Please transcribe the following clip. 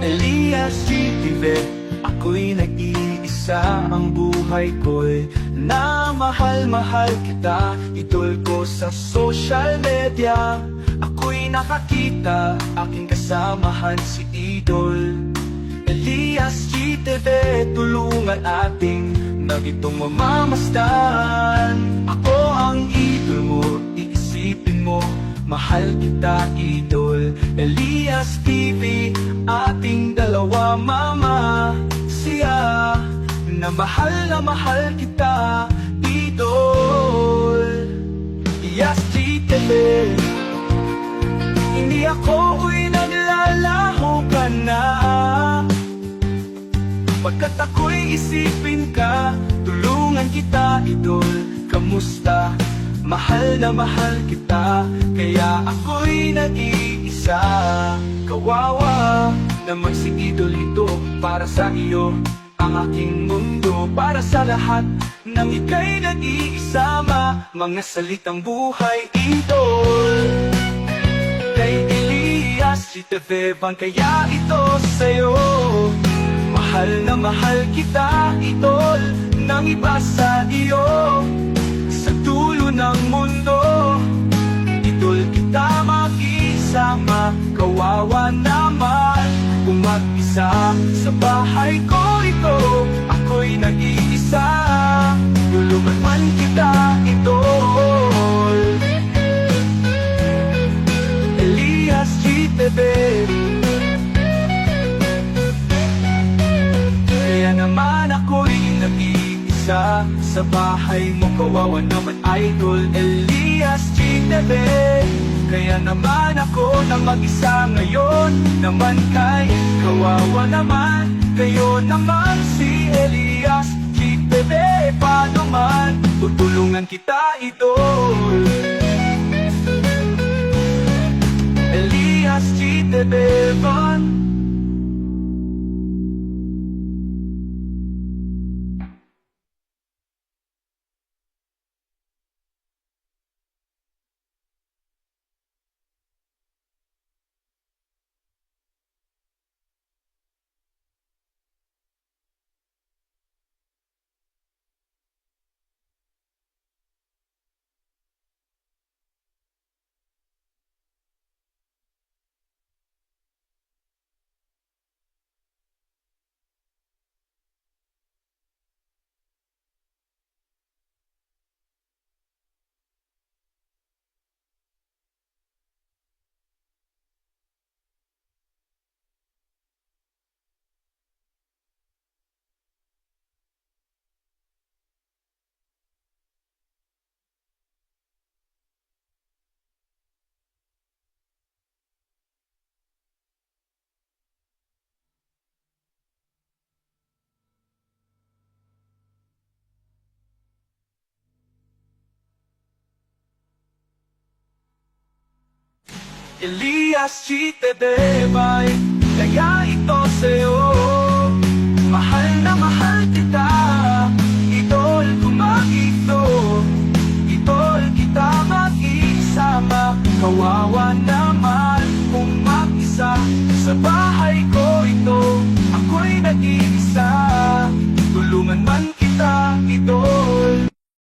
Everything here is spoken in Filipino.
Elias GTV Ako'y nag-iisa. Ang buhay ko'y Na mahal-mahal kita. Idol ko sa social media Ako'y nakakita. Aking kasamahan si Idol. Elias GTV Tulungan ating Nagitong mamamasdan Ako ang idol mo Iisipin mo Mahal kita idol Elias TV Ating dalawa mama Siya. Na mahal na mahal kita Idol. Elias GTV Hindi ako uy naglalaho ka na. Pagkat ako'y isipin ka Tulungan kita, idol. Kamusta? Mahal na mahal kita Kaya ako'y nag-iisa. Kawawa Naman si idol ito Para sa iyo Ang aking mundo. Para sa lahat Nang ika'y nag-iisama Mga salitang buhay, idol. Kay Elias Chiteveban Kaya ito sa'yo. Mahal na mahal kita, idol Nang iba sa iyo mag-isa. Sa bahay ko ito Ako'y nag-iisa. Tulungan man kita, idol. Elias GTV Kaya naman ako'y nag-iisa. Sa bahay mo kawawa naman idol. Elias GTV Kaya naman ako na mag-isa ngayon. Naman kay kawawa naman. Kayo naman si Elias. GTV Paano man? Tutulungan kita idol. Elias GTV Van Elias Chitebebay Kaya ito sa'yo. Mahal na mahal kita Idol kumagito Idol kita mag-isama Kawawa na